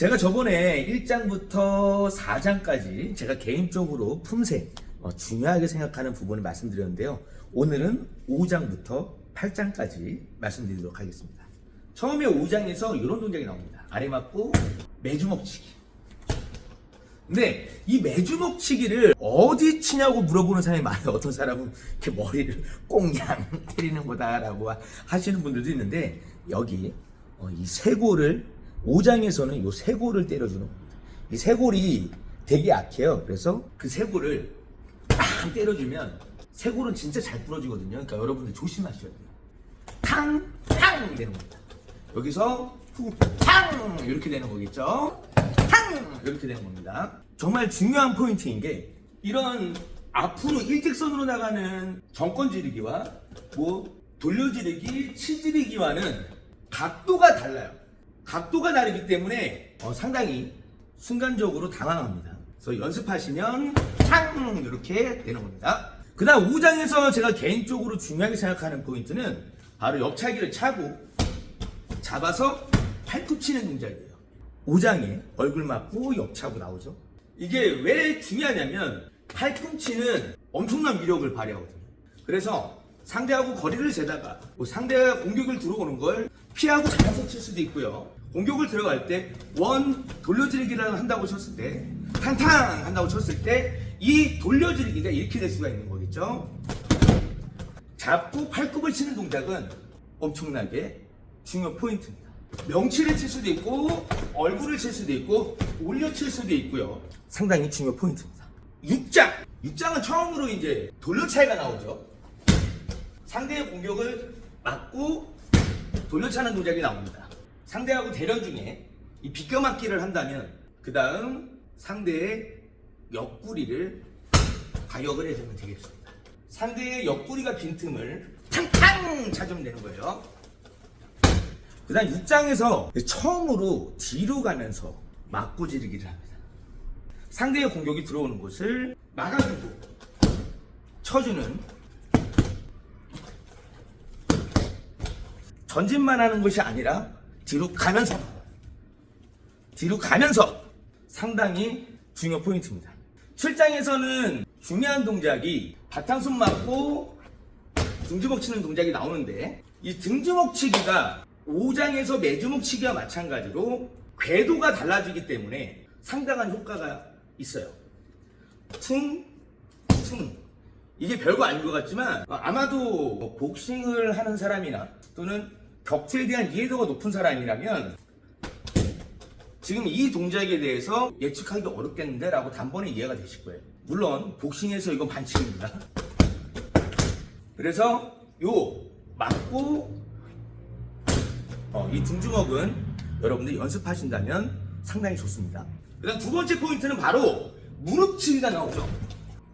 제가 저번에 1장부터 4장까지 제가 개인적으로 품새 어, 중요하게 생각하는 부분을 말씀드렸는데요. 오늘은 5장부터 8장까지 말씀드리도록 하겠습니다. 처음에 5장에서 이런 동작이 나옵니다. 아래 맞고 매주 먹치기. 근데 이 매주 먹치기를 어디 치냐고 물어보는 사람이 많아요. 어떤 사람은 이렇게 머리를 꽁냥 때리는 거다라고 하시는 분들도 있는데 여기 어, 이 쇄골을 5장에서는 이 쇄골을 때려주는 겁니다. 이 쇄골이 되게 약해요. 그래서 그 쇄골을 딱 때려주면 쇄골은 진짜 잘 부러지거든요. 그러니까 여러분들 조심하셔야 돼요. 탕! 탕! 되는 겁니다. 여기서 후, 탕! 이렇게 되는 거겠죠? 탕! 이렇게 되는 겁니다. 정말 중요한 포인트인 게 이런 앞으로 일직선으로 나가는 정권 지르기와 뭐 돌려지르기, 치지르기와는 각도가 달라요. 각도가 다르기 때문에 어, 상당히 순간적으로 당황합니다. 그래서 연습하시면 탕! 이렇게 되는 겁니다. 그 다음 5장에서 제가 개인적으로 중요하게 생각하는 포인트는 바로 옆차기를 차고 잡아서 팔꿈 치는 동작이에요. 5장에 얼굴 맞고 옆차고 나오죠. 이게 왜 중요하냐면 팔꿈치는 엄청난 위력을 발휘하거든요. 그래서 상대하고 거리를 재다가 뭐 상대가 공격을 들어오는 걸 피하고 잡아서 칠 수도 있고요. 공격을 들어갈 때 원 돌려지르기를 한다고 쳤을 때 탕탕 한다고 쳤을 때 이 돌려지르기가 이렇게 될 수가 있는 거겠죠. 잡고 팔꿈을 치는 동작은 엄청나게 중요 포인트입니다. 명치를 칠 수도 있고 얼굴을 칠 수도 있고 올려 칠 수도 있고요. 상당히 중요 포인트입니다. 6장! 6장은 처음으로 이제 돌려차기가 나오죠. 상대의 공격을 막고 돌려 차는 동작이 나옵니다. 상대하고 대련 중에 이 비껴맞기를 한다면 그 다음 상대의 옆구리를 가격을 해주면 되겠습니다. 상대의 옆구리가 빈틈을 탕탕 찾으면 되는 거예요. 그 다음 6장에서 처음으로 뒤로 가면서 맞고 지르기를 합니다. 상대의 공격이 들어오는 곳을 막아주고 쳐주는 전진만 하는 것이 아니라 뒤로 가면서 뒤로 가면서 상당히 중요 포인트입니다. 7장에서는 중요한 동작이 바탕손 맞고 등주먹 치는 동작이 나오는데 이 등주먹 치기가 5장에서 매주먹 치기와 마찬가지로 궤도가 달라지기 때문에 상당한 효과가 있어요. 퉁, 퉁. 이게 별거 아닌 것 같지만 어, 아마도 뭐 복싱을 하는 사람이나 또는 격투에 대한 이해도가 높은 사람이라면 지금 이 동작에 대해서 예측하기 어렵겠는데 라고 단번에 이해가 되실 거예요. 물론 복싱에서 이건 반칙입니다. 그래서 요 맞고 어, 이 등주먹은 여러분들 연습하신다면 상당히 좋습니다. 그 다음 두 번째 포인트는 바로 무릎치기가 나오죠.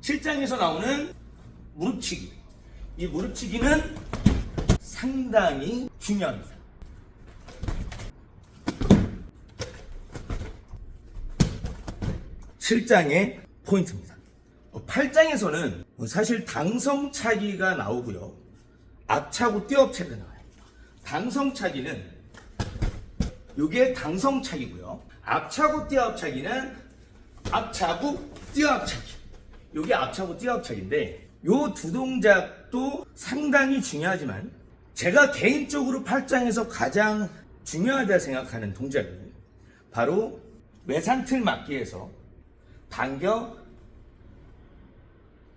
7장에서 나오는 무릎치기. 이 무릎치기는 상당히 중요합니다. 칠장의 포인트입니다. 8장에서는 사실 당성차기가 나오고요. 앞차고 뛰어차기가 나와요. 당성차기는 이게 당성차기고요. 앞차고 뛰어차기는 앞차고 뛰어차기. 이게 앞차고 뛰어차기인데 요두 동작도 상당히 중요하지만 제가 개인적으로 8장에서 가장 중요하다 생각하는 동작은 바로 외상틀 맞기에서 당겨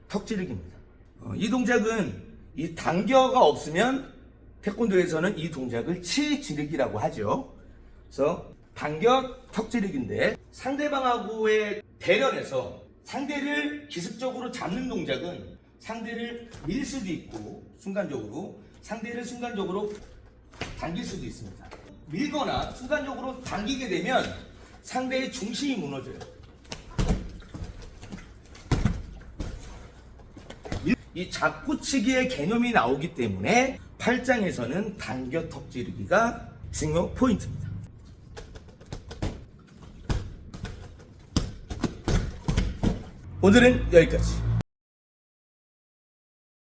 턱지르기입니다. 어, 이 동작은 이 당겨가 없으면 태권도에서는 이 동작을 치지르기라고 하죠. 그래서 당겨 턱지르기인데 상대방하고의 대련에서 상대를 기습적으로 잡는 동작은 상대를 밀 수도 있고 순간적으로 상대를 순간적으로 당길 수도 있습니다. 밀거나 순간적으로 당기게 되면 상대의 중심이 무너져요. 이 잡고치기의 개념이 나오기 때문에 8장에서는 당겨 턱지르기가 중요 포인트입니다. 오늘은 여기까지.